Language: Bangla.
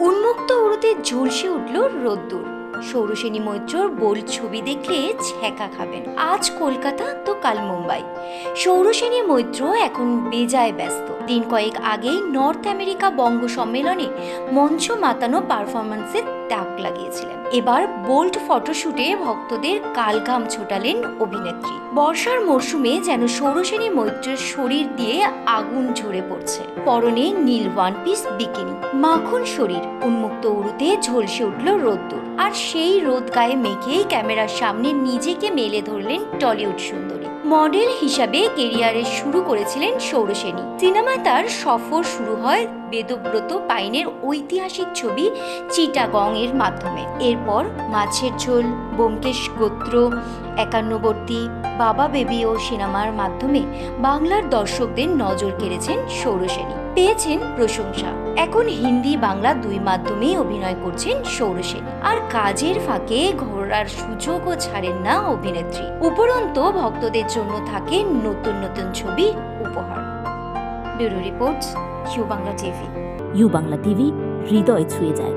উন্মুক্ত উড়োতে ঝলসে উঠল রোদ্দুর। সৌরসেনী মৈত্রর বোল ছবি দেখলে ছ্যাঁকা খাবেন। আজ কলকাতা, তো কাল মুম্বাই। সৌরসেনী মৈত্র এখন বেজায় ব্যস্ত। দিন কয়েক আগেই নর্থ আমেরিকা বঙ্গ সম্মেলনে মঞ্চ মাতানো পারফরমেন্সে তাক লাগিয়েছিলেন। এবার বোল্ড ফটোশুটে ভক্তদের কালঘাম ছোটালেন অভিনেত্রী। বর্ষার মরশুমে যেন সৌরসেনী মৈত্রের শরীর দিয়ে আগুন ঝরে পড়ছে। পরনে নীল ওয়ান পিস বিকিনি। মাখন শরীর, উন্মুক্ত উড়ুতে ঝলসে উঠল রোদ্দুর। আর সেই রোদ গায়ে মেখেই ক্যামেরার সামনে নিজেকে মেলে ধরলেন টলিউড সুন্দরী। মডেল হিসাবে কেরিয়ারের শুরু করেছিলেন সৌরসেনী সিনেমায় তার সফর শুরু হয় বেদব্রত পাইনের ঐতিহাসিক ছবি চিটাগং এর মাধ্যমে। এরপর মাছের ঝোল বোমকেশ গোত্র, একান্নবর্তী, বাবা বেবি ও সিনেমার মাধ্যমে বাংলার দর্শকদের নজর কেড়েছেন সৌরসেনী পেয়েছেন প্রশংসা। এখন হিন্দি বাংলা দুই মাধ্যমেই অভিনয় করছেন সৌরসেন। আর কাজের ফাঁকে ঘোরার সুযোগও ছাড়েন না অভিনেত্রী। উপরন্ত ভক্তদের জন্য থাকে নতুন নতুন ছবি উপহার। Bureau report U Bangla TV. U Bangla TV, হৃদয় ছুঁয়ে যায়।